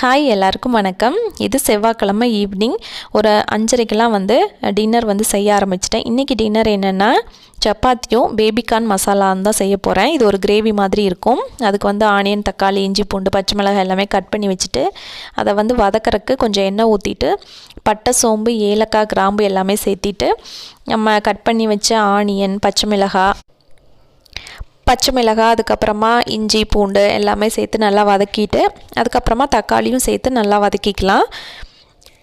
Hi எல்லாருக்கும் வணக்கம். இது செவ்வாய்க்கிழமை ஈவினிங் ஒரு அஞ்சரைக்கெலாம் வந்து டின்னர் வந்து செய்ய ஆரம்பிச்சிட்டேன். இன்றைக்கி டின்னர் என்னென்னா சப்பாத்தியும் பேபிகார்ன் மசாலான்னு தான் செய்ய போகிறேன் இது ஒரு கிரேவி மாதிரி இருக்கும். அதுக்கு வந்து ஆனியன் தக்காளி இஞ்சி பூண்டு பச்சை மிளகாய் எல்லாமே கட் பண்ணி வச்சுட்டு அதை வந்து வதக்கறக்கு கொஞ்சம் எண்ணெய் ஊற்றிட்டு பட்டை சோம்பு ஏலக்காய் கிராம்பு எல்லாமே சேர்த்திட்டு நம்ம கட் பண்ணி வச்ச ஆனியன் பச்சை மிளகாய் பச்சை மிளகாய் அதுக்கப்புறமா இஞ்சி பூண்டு எல்லாமே சேர்த்து நல்லா வதக்கிட்டு அதுக்கப்புறமா தக்காளியும் சேர்த்து நல்லா வதக்கிக்கலாம்.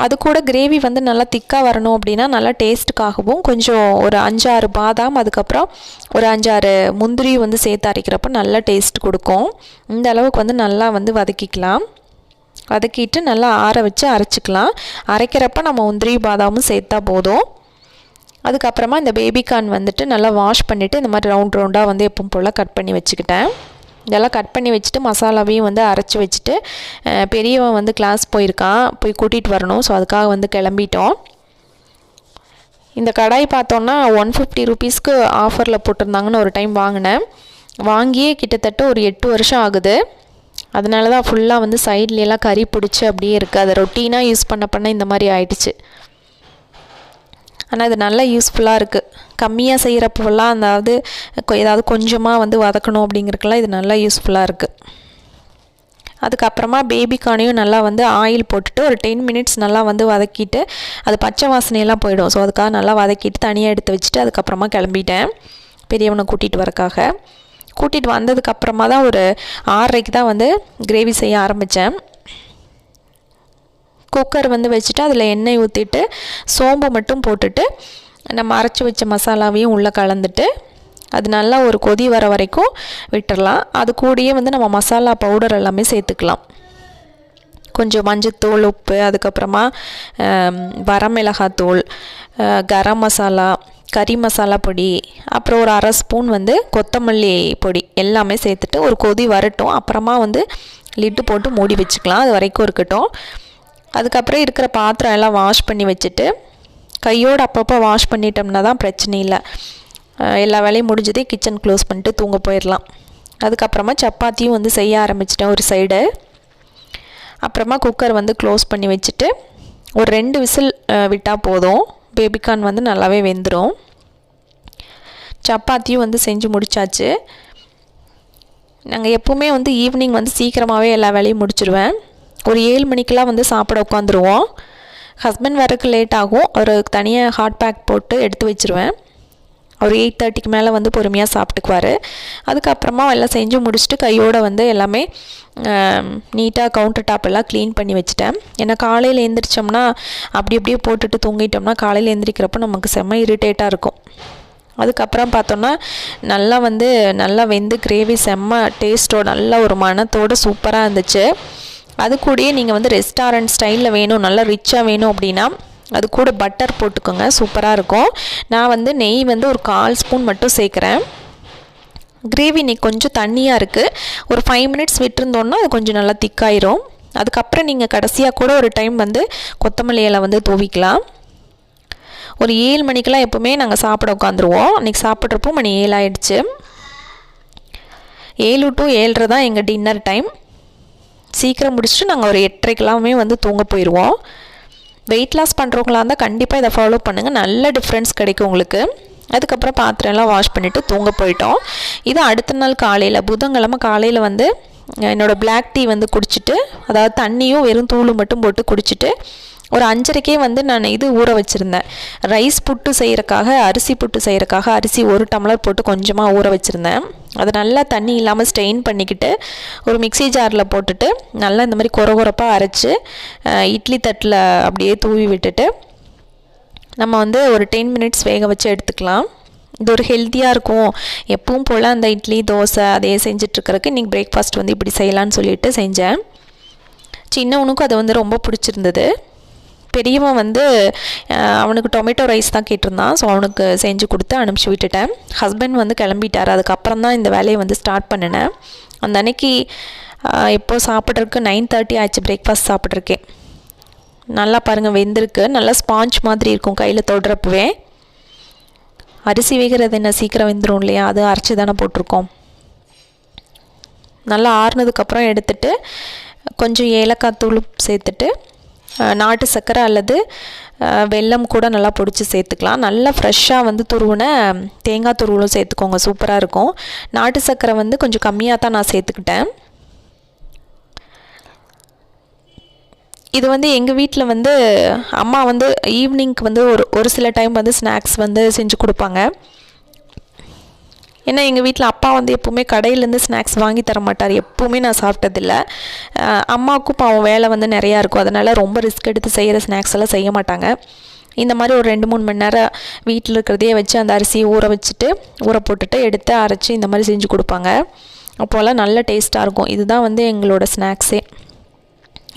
அது கூட கிரேவி வந்து நல்லா திக்காக வரணும் அப்படின்னா நல்லா டேஸ்ட்டுக்காகவும் கொஞ்சம் ஒரு அஞ்சாறு பாதாம் அதுக்கப்புறம் ஒரு அஞ்சாறு முந்திரி வந்து சேர்த்து அரைக்கிறப்போ நல்லா டேஸ்ட் கொடுக்கும். இந்த அளவுக்கு வந்து நல்லா வந்து வதக்கிக்கலாம். வதக்கிட்டு நல்லா ஆற வச்சு அரைச்சிக்கலாம். அரைக்கிறப்ப நம்ம முந்திரி பாதாமும் சேர்த்தா போதும். அதுக்கப்புறமா இந்த பேபிகார்ன் வந்துட்டு நல்லா வாஷ் பண்ணிவிட்டு இந்த மாதிரி ரவுண்ட் ரவுண்டாக வந்து எப்பவும் போல் கட் பண்ணி வச்சுக்கிட்டேன். இதெல்லாம் கட் பண்ணி வச்சுட்டு மசாலாவையும் வந்து அரைச்சி வச்சுட்டு பெரியவன் வந்து கிளாஸ் போயிருக்கான் போய் கூட்டிகிட்டு வரணும். ஸோ அதுக்காக வந்து கிளம்பிட்டோம். இந்த கடாய் பார்த்தோன்னா ஒன் ஃபிஃப்டி ருபீஸ்க்கு ஆஃபரில் போட்டிருந்தாங்கன்னு ஒரு டைம் வாங்கினேன். வாங்கியே கிட்டத்தட்ட ஒரு எட்டு வருஷம் ஆகுது. அதனால தான் ஃபுல்லாக வந்து சைட்லலாம் கறி பிடிச்சி அப்படியே இருக்குது அதை ரொட்டீனாக யூஸ் பண்ண பண்ண இந்த மாதிரி ஆயிடுச்சு. ஆனால் இது நல்லா யூஸ்ஃபுல்லாக இருக்குது கம்மியாக செய்கிறப்பெல்லாம் அதாவது ஏதாவது கொஞ்சமாக வந்து வதக்கணும் அப்படிங்கிறக்கெல்லாம் இது நல்லா யூஸ்ஃபுல்லாக இருக்குது அதுக்கப்புறமா பேபிக்கானையும் நல்லா வந்து ஆயில் போட்டுட்டு ஒரு டென் மினிட்ஸ் நல்லா வந்து வதக்கிட்டு அது பச்சை வாசனையெல்லாம் போயிடும். ஸோ அதுக்காக நல்லா வதக்கிட்டு தனியாக எடுத்து வச்சுட்டு அதுக்கப்புறமா கிளம்பிட்டேன். பெரியவனை கூட்டிகிட்டு வரக்காக. கூட்டிகிட்டு வந்ததுக்கப்புறமா தான் ஒரு ஆறரைக்கு தான் வந்து கிரேவி செய்ய ஆரம்பித்தேன் குக்கர் வந்து வச்சுட்டு அதில் எண்ணெய் ஊற்றிட்டு சோம்பு மட்டும் போட்டுட்டு நம்ம அரைச்சி வச்ச மசாலாவையும் உள்ளே கலந்துட்டு அது நல்லா ஒரு கொதி வர வரைக்கும் விட்டுடலாம் அது கூடயே வந்து நம்ம மசாலா பவுடர் எல்லாமே சேர்த்துக்கலாம். கொஞ்சம் மஞ்சத்தூள் உப்பு அதுக்கப்புறமா வரமிளகாத்தூள் கரம் மசாலா கறி மசாலா பொடி அப்புறம் ஒரு அரை ஸ்பூன் வந்து கொத்தமல்லி பொடி எல்லாமே சேர்த்துட்டு ஒரு கொதி வரட்டும். அப்புறமா வந்து லிட்டு போட்டு மூடி வச்சுக்கலாம். அது வரைக்கும் இருக்கட்டும். அதுக்கப்புறம் இருக்கிற பாத்திரம் எல்லாம் வாஷ் பண்ணி வச்சுட்டு கையோடு அப்பப்போ வாஷ் பண்ணிட்டோம்னா தான் பிரச்சனை இல்லை. எல்லா வேலையும் முடிஞ்சதே கிச்சன் க்ளோஸ் பண்ணிட்டு தூங்க போயிடலாம். அதுக்கப்புறமா சப்பாத்தியும் வந்து செய்ய ஆரம்பிச்சிட்டேன் ஒரு சைடு அப்புறமா குக்கர் வந்து க்ளோஸ் பண்ணி வச்சுட்டு ஒரு ரெண்டு விசில் விட்டால் போதும். பேபிகார்ன் வந்து நல்லாவே வெந்துடும் சப்பாத்தியும் வந்து செஞ்சு முடித்தாச்சு நாங்கள் எப்போவுமே வந்து ஈவினிங் வந்து சீக்கிரமாகவே எல்லா வேலையும் முடிச்சிடுவேன் ஒரு ஏழு மணிக்கெலாம் வந்து சாப்பிட உட்காந்துருவோம். ஹஸ்பண்ட் வரக்கு லேட் ஆகும். ஒரு தனியாக ஹாட் பேக் போட்டு எடுத்து வச்சுருவேன். அவர் எயிட் தேர்ட்டிக்கு மேலே வந்து பொறுமையாக சாப்பிட்டுக்குவார். அதுக்கப்புறமா எல்லாம் செஞ்சு முடிச்சுட்டு கையோடு வந்து எல்லாமே நீட்டாக கவுண்டர் டாப் எல்லாம் க்ளீன் பண்ணி வச்சுட்டேன். ஏன்னா காலையில் எழுந்திரிச்சோம்னா அப்படி அப்படியே போட்டுட்டு தூங்கிட்டோம்னா காலையில் எழுந்திரிக்கிறப்போ நமக்கு செம்ம இரிட்டேட்டாக இருக்கும். அதுக்கப்புறம் பார்த்தோன்னா நல்லா வந்து நல்லா வெந்து கிரேவி செம்ம டேஸ்ட்டோ நல்ல ஒரு மனத்தோடு சூப்பராக இருந்துச்சு. அது கூடயே நீங்கள் வந்து ரெஸ்டாரண்ட் ஸ்டைலில் வேணும் நல்லா ரிச்சாக வேணும் அப்படின்னா அது கூட பட்டர் போட்டுக்கோங்க. சூப்பராக இருக்கும். நான் வந்து நெய் வந்து ஒரு கால் ஸ்பூன் மட்டும் சேர்க்குறேன். கிரேவி இன்னைக்கு கொஞ்சம் தண்ணியாக இருக்குது ஒரு ஃபைவ் மினிட்ஸ் விட்டுருந்தோன்னா அது கொஞ்சம் நல்லா திக்காயிரும் அதுக்கப்புறம் நீங்கள் கடைசியாக கூட ஒரு டைம் வந்து கொத்தமல்லி இலை வந்து தூவிக்கலாம். ஒரு ஏழு மணிக்கெலாம் எப்போவுமே நாங்கள் சாப்பிட உட்காந்துருவோம். அன்றைக்கி சாப்பிட்றப்போ மணி ஏழாயிடுச்சு ஏழு டு ஏழரை தான் எங்கள் டின்னர் டைம் சீக்கிரம் முடிச்சுட்டு நாங்கள் ஒரு எட்டரைக்கெல்லாமே வந்து தூங்க போயிடுவோம் வெயிட் லாஸ் பண்ணுறவங்களா இருந்தால் கண்டிப்பாக இதை ஃபாலோ பண்ணுங்கள் நல்ல டிஃப்ரென்ஸ் கிடைக்கும் உங்களுக்கு. அதுக்கப்புறம் பாத்திரம்லாம் வாஷ் பண்ணிவிட்டு தூங்க போயிட்டோம். இது அடுத்த நாள் காலையில் புதன்கிழமை காலையில் வந்து என்னோடய பிளாக் டீ வந்து குடிச்சிட்டு அதாவது தண்ணியும் வெறும் தூள் மட்டும் போட்டு குடிச்சிட்டு ஒரு அஞ்சரைக்கே வந்து நான் இது ஊற வச்சுருந்தேன். ரைஸ் புட்டு செய்கிறக்காக அரிசி புட்டு செய்கிறக்காக அரிசி ஒரு டம்ளர் போட்டு கொஞ்சமாக ஊற வச்சுருந்தேன். அதை நல்லா தண்ணி இல்லாமல் ஸ்டெயின் பண்ணிக்கிட்டு ஒரு மிக்சி ஜாரில் போட்டுட்டு நல்லா இந்த மாதிரி குற குறப்பாக அரைச்சி இட்லி தட்டில் அப்படியே தூவி விட்டுட்டு நம்ம வந்து ஒரு டென் மினிட்ஸ் வேக வச்சு எடுத்துக்கலாம். இது ஒரு ஹெல்த்தியாக இருக்கும். எப்பவும் போல் அந்த இட்லி தோசை அதையே செஞ்சிட்ருக்கிறதுக்கு இன்றைக்கி பிரேக்ஃபாஸ்ட் வந்து இப்படி செய்யலான்னு சொல்லிட்டு செஞ்சேன். சின்னவனுக்கும் அது வந்து ரொம்ப பிடிச்சிருந்தது. பெரியவன் வந்து அவனுக்கு டொமேட்டோ ரைஸ் தான் கேட்டிருந்தான். ஸோ அவனுக்கு செஞ்சு கொடுத்து அனுப்பிச்சி விட்டுட்டேன். ஹஸ்பண்ட் வந்து கிளம்பிட்டார். அதுக்கப்புறம் தான் இந்த வேலையை வந்து ஸ்டார்ட் பண்ணினேன். அந்த அன்னைக்கு எப்போது சாப்பிட்றதுக்கு நைன் தேர்ட்டி ஆச்சு. பிரேக்ஃபாஸ்ட் சாப்பிட்ருக்கேன் நல்லா பாருங்கள் வெந்திருக்கு. நல்லா ஸ்பாஞ்ச் மாதிரி இருக்கும் கையில் தொடுறப்பவே. அரிசி வேகிறது என்ன? சீக்கிரம் வெந்துடும் இல்லையா? அது அரைச்சி தானே போட்டிருக்கோம். நல்லா ஆறுனதுக்கப்புறம் எடுத்துட்டு கொஞ்சம் ஏலக்காய் தூள் சேர்த்துட்டு நாட்டு சர்க்கரை அல்லது வெல்லம் கூட நல்லா பொடிச்சு சேர்த்துக்கலாம். நல்லா ஃப்ரெஷ்ஷாக வந்து துருவின தேங்காய் துருவலும் சேர்த்துக்கோங்க. சூப்பராக இருக்கும். நாட்டு சர்க்கரை வந்து கொஞ்சம் கம்மியாக தான் நான் சேர்த்துக்கிட்டேன். இது வந்து எங்கள் வீட்டில் வந்து அம்மா வந்து ஈவினிங்க்கு வந்து ஒரு ஒரு சில டைம் வந்து ஸ்நாக்ஸ் வந்து செஞ்சு கொடுப்பாங்க. ஏன்னா எங்கள் வீட்டில் அப்பா வந்து எப்போவுமே கடையிலேருந்து ஸ்நாக்ஸ் வாங்கி தர மாட்டார் எப்போவுமே நான் சாப்பிட்டதில்ல. அம்மாவுக்கும் பாவம் வேலை வந்து நிறையா இருக்கும். அதனால் ரொம்ப ரிஸ்க் எடுத்து செய்கிற ஸ்நாக்ஸ் எல்லாம் செய்ய மாட்டாங்க. இந்த மாதிரி ஒரு ரெண்டு மூணு மணி நேரம் வீட்டில் இருக்கிறதையே வச்சு அந்த அரிசியை ஊற வச்சுட்டு ஊற போட்டுட்டு எடுத்து அரைச்சி இந்த மாதிரி செஞ்சு கொடுப்பாங்க. அப்போல்லாம் நல்ல டேஸ்ட்டாக இருக்கும். இதுதான் வந்து எங்களோட ஸ்நாக்ஸே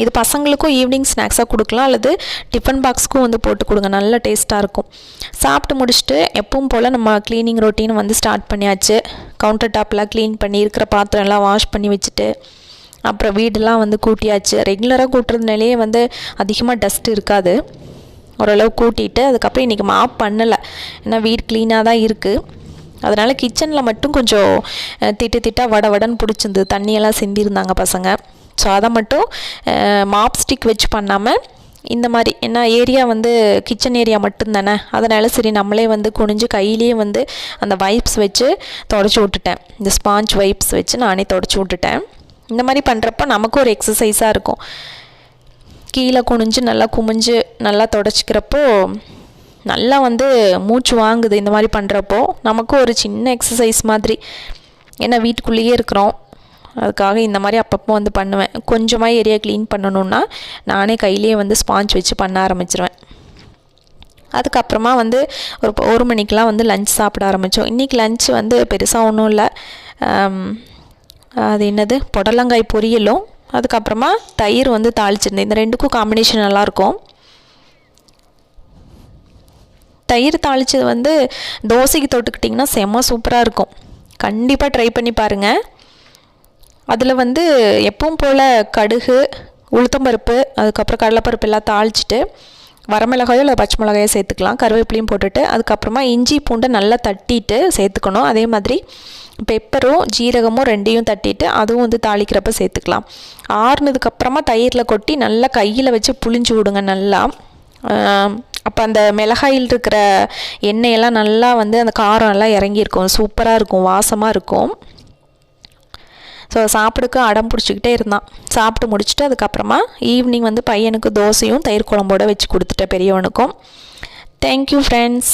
இது பசங்களுக்கும் ஈவினிங் ஸ்நாக்ஸாக கொடுக்கலாம் அல்லது டிஃபன் பாக்ஸ்க்கும் வந்து போட்டு கொடுங்க. நல்ல டேஸ்ட்டாக இருக்கும். சாப்பிட்டு முடிச்சுட்டு எப்பவும் போல் நம்ம க்ளீனிங் ரொட்டீன் வந்து ஸ்டார்ட் பண்ணியாச்சு. கவுண்டர் டாப்லாம் க்ளீன் பண்ணி இருக்கிற பாத்திரம் எல்லாம் வாஷ் பண்ணி வச்சுட்டு அப்புறம் வீடெல்லாம் வந்து கூட்டியாச்சு. ரெகுலராக கூட்டுறதுனாலே வந்து அதிகமாக டஸ்ட் இருக்காது. ஓரளவு கூட்டிட்டு அதுக்கப்புறம் இன்றைக்கி மாப் பண்ணலை. ஏன்னா வீடு க்ளீனாக தான் இருக்குது அதனால் கிச்சனில் மட்டும் கொஞ்சம் திட்டு திட்டாக வட வடன்னு பிடிச்சிருந்து தண்ணியெல்லாம் சிந்திருந்தாங்க பசங்க. ஸோ அதை மட்டும் மாப் ஸ்டிக் வச்சு பண்ணாமல் இந்த மாதிரி ஏன்னா ஏரியா வந்து கிச்சன் ஏரியா மட்டும்தானே. அதனால் சரி நம்மளே வந்து குனிஞ்சு கையிலேயே வந்து அந்த வைப்ஸ் வச்சு தொடச்சி விட்டுட்டேன். இந்த ஸ்பாஞ்ச் வைப்ஸ் வச்சு நானே தொடச்சி விட்டுட்டேன். இந்த மாதிரி பண்ணுறப்ப நமக்கும் ஒரு எக்ஸசைஸாக இருக்கும். கீழே குனிஞ்சு நல்லா குமிஞ்சு நல்லா தொடச்சிக்கிறப்போ நல்லா வந்து மூச்சு வாங்குது. இந்த மாதிரி பண்ணுறப்போ நமக்கும் ஒரு சின்ன எக்ஸசைஸ் மாதிரி. ஏன்னா வீட்டுக்குள்ளேயே இருக்கிறோம். அதுக்காக இந்த மாதிரி அப்பப்போ வந்து பண்ணுவேன். கொஞ்சமாக ஏரியா க்ளீன் பண்ணணுன்னா நானே கையிலேயே வந்து ஸ்பாஞ்ச் வச்சு பண்ண ஆரம்பிச்சிருவேன். அதுக்கப்புறமா வந்து ஒரு ஒரு மணிக்கெலாம் வந்து லஞ்ச் சாப்பிட ஆரம்பித்தோம் இன்றைக்கி லஞ்ச் வந்து பெருசாக ஒன்றும் இல்லை. அது என்னது? புடலங்காய் பொரியலும் அதுக்கப்புறமா தயிர் வந்து தாளிச்சிருந்தேன். இந்த ரெண்டுக்கும் காம்பினேஷன் நல்லாயிருக்கும் தயிர் தாளித்தது வந்து தோசைக்கு தொட்டுக்கிட்டிங்கன்னா செம்ம சூப்பராக இருக்கும். கண்டிப்பாக ட்ரை பண்ணி பாருங்கள் அதில் வந்து எப்பவும் போல் கடுகு உளுத்தம்பருப்பு அதுக்கப்புறம் கடலைப்பருப்பு எல்லாம் தாளிச்சிட்டு வரமிளகாயோ இல்லை பச்சை மிளகாயோ சேர்த்துக்கலாம். கருவேப்பிலையும் போட்டுட்டு அதுக்கப்புறமா இஞ்சி பூண்டை நல்லா தட்டிட்டு சேர்த்துக்கணும். அதே மாதிரி பெப்பரும் ஜீரகமும் ரெண்டையும் தட்டிட்டு அதுவும் வந்து தாளிக்கிறப்ப சேர்த்துக்கலாம். ஆறுனதுக்கப்புறமா தயிரில் கொட்டி நல்லா கையில் வச்சு புளிஞ்சு விடுங்க நல்லா. அப்போ அந்த மிளகாயில் இருக்கிற எண்ணெயெல்லாம் நல்லா வந்து அந்த காரம் எல்லாம் இறங்கியிருக்கும். சூப்பராக இருக்கும் வாசமாக இருக்கும். ஸோ சாப்பிடுக்கு அடம் பிடிச்சிக்கிட்டே இருந்தான். சாப்பிட்டு முடிச்சுட்டு அதுக்கப்புறமா ஈவினிங் வந்து பையனுக்கு தோசையும் தயிர் குழம்போடு வச்சு கொடுத்துட்டேன் பெரியவனுக்கும். Thank you friends